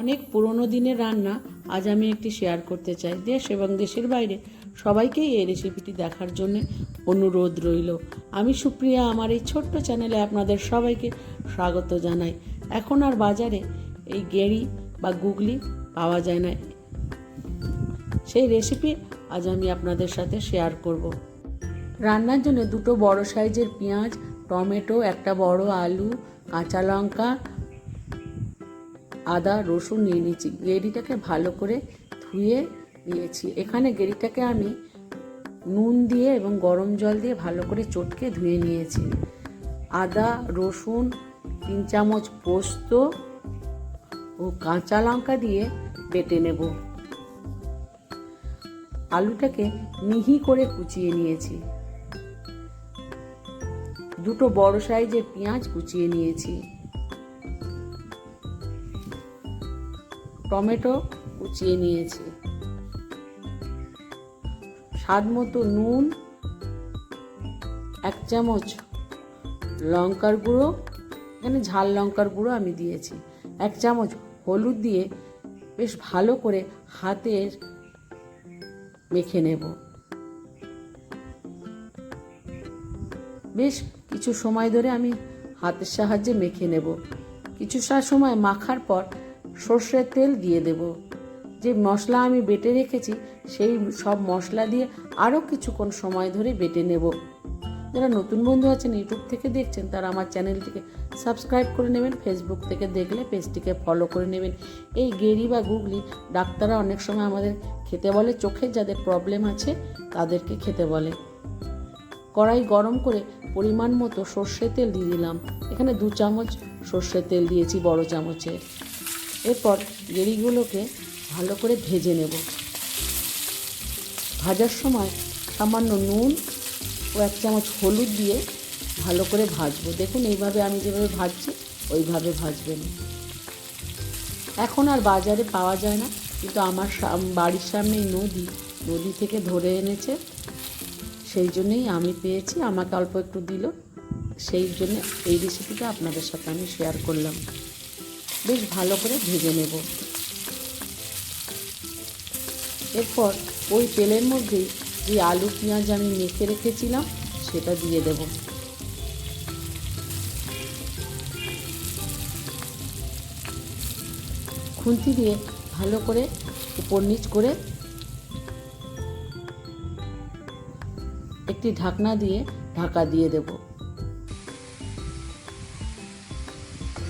অনেক পুরনো দিনের রান্না আজ আমি একটি শেয়ার করতে চাই। দেশ এবং দেশের বাইরে সবাইকেই এই রেসিপিটি দেখার জন্য অনুরোধ রইল। আমি সুপ্রিয়া, আমার এই ছোট্ট চ্যানেলে আপনাদের সবাইকে স্বাগত জানাই। এখন আর বাজারে এই গেড়ি বা গুগলি পাওয়া যায় না। সেই রেসিপি আজ আমি আপনাদের সাথে শেয়ার করব। রান্নার জন্য দুটো বড় সাইজের পেঁয়াজ, টমেটো, একটা বড় আলু, কাঁচা লঙ্কা আদা, রসুন নিয়ে নিয়েছি। গেরিটাকে ভালো করে ধুয়ে নিয়েছি। এখানে গেরিটাকে আমি নুন দিয়ে এবং গরম জল দিয়ে ভালো করে চটকে ধুয়ে নিয়েছি। আদা, রসুন, তিন চামচ পোস্ত ও কাঁচা লঙ্কা দিয়ে বেটে নেব। আলুটাকে মিহি করে কুচিয়ে নিয়েছি। দুটো বড় সাইজের পেঁয়াজ কুচিয়ে নিয়েছি। টমেটো কুচিয়ে নিয়েছি। স্বাদ মতো নুন, এক চামচ লঙ্কার গুঁড়ো, এখানে ঝাল লঙ্কার গুঁড়ো আমি দিয়েছি। এক চামচ হলুদ দিয়ে বেশ ভালো করে হাতের মেখে নেব। বেশ কিছু সময় ধরে আমি হাতের সাহায্যে মেখে নেব। কিছু সময় মাখার পর সর্ষের তেল দিয়ে দেব। যে মশলা আমি বেটে রেখেছি, সেই সব মশলা দিয়ে আরও কিছুক্ষণ সময় ধরে বেটে নেব। যারা নতুন বন্ধু আছেন, ইউটিউব থেকে দেখছেন, তারা আমার চ্যানেলটিকে সাবস্ক্রাইব করে নেবেন, ফেসবুক থেকে দেখলে পেজটিকে ফলো করে নেবেন। এই গেরি বা গুগলি ডাক্তাররা অনেক সময় আমাদের খেতে বলে চোখের যাদের প্রবলেম আছে, তাদেরকে খেতে বলে। কড়াই গরম করে পরিমাণ মতো সর্ষের তেল দিয়ে দিলাম। এখানে দু চামচ সর্ষের তেল দিয়েছি, বড় চামচে এরপর গেরিগুলোকে ভালো করে ভেজে নেব। ভাজার সময় সামান্য নুন ও এক চামচ হলুদ দিয়ে ভালো করে ভাজবো। দেখুন এইভাবে আমি যেভাবে ভাজছি, ওইভাবে ভাজবেন। এখন আর বাজারে পাওয়া যায় না, কিন্তু আমার বাড়ির সামনেই নদী নদী থেকে ধরে এনেছে। সেই জন্যেই আমি পেয়েছি, আমাকে অল্প একটু দিল। সেই জন্য এই রেসিপিটা আপনাদের সাথে আমি শেয়ার করলাম। বেশ ভালো করে ভেজে নেব। এরপর ওই তেলের মধ্যেই যে আলু, পেঁয়াজ আমি মেখে রেখেছিলাম, সেটা দিয়ে দেব। খুন্তি দিয়ে ভালো করে উপর নিচ করে একটি ঢাকনা দিয়ে ঢাকা দিয়ে দেব।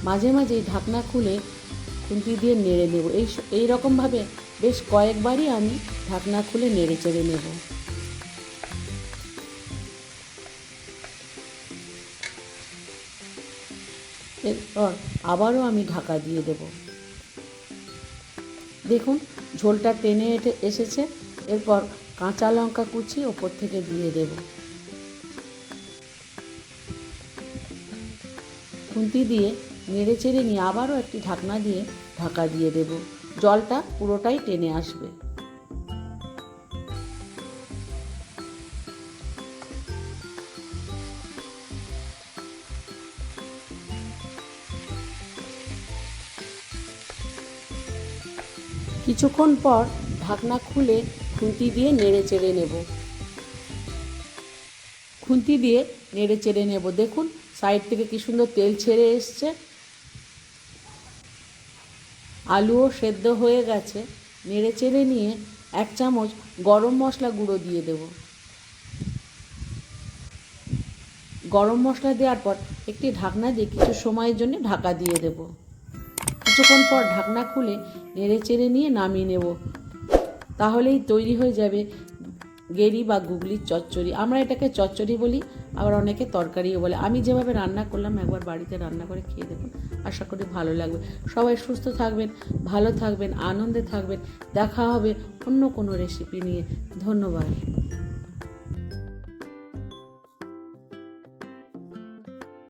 মাঝে মাঝে ঢাকনা খুলে খুন্তি দিয়ে নেড়ে নেব। এই এই রকমভাবে বেশ কয়েকবারই আমি ঢাকনা খুলে নেড়ে চেড়ে নেব। এরপর আবারও আমি ঢাকা দিয়ে দেব। দেখুন, ঝোলটা টেনে এটে এসেছে। এরপর কাঁচা লঙ্কা কুচি ওপর থেকে দিয়ে দেব। খুন্তি দিয়ে নেড়ে চেড়ে নিয়ে আবারও একটি ঢাকনা দিয়ে ঢাকা দিয়ে দেব। জলটা পুরোটাই টেনে আসবে। কিছুক্ষণ পর ঢাকনা খুলে খুন্তি দিয়ে নেড়ে চেড়ে নেব। খুন্তি দিয়ে নেড়ে চেড়ে নেব। দেখুন, সাইড থেকে কি সুন্দর তেল ছেড়ে এসছে। আলুও সেদ্ধ হয়ে গেছে। নেড়ে চেড়ে নিয়ে এক চামচ গরম মশলা গুঁড়ো দিয়ে দেব। গরম মশলা দেওয়ার পর একটি ঢাকনা দিয়ে কিছু সময়ের জন্য ঢাকা দিয়ে দেব। কিছুক্ষণ পর ঢাকনা খুলে নেড়ে চেড়ে নিয়ে নামিয়ে নেব। তাহলেই তৈরি হয়ে যাবে গেরি বা গুগলির চচ্চড়ি। আমরা এটাকে চচ্চড়ি বলি, আবার অনেকে তরকারিও বলে। আমি যেভাবে রান্না করলাম, একবার বাড়িতে রান্না করে খেয়ে দেখুন, আশা করি ভালো লাগবে। সবাই সুস্থ থাকবেন, ভালো থাকবেন, আনন্দে থাকবেন। দেখা হবে অন্য কোনো রেসিপি নিয়ে। ধন্যবাদ।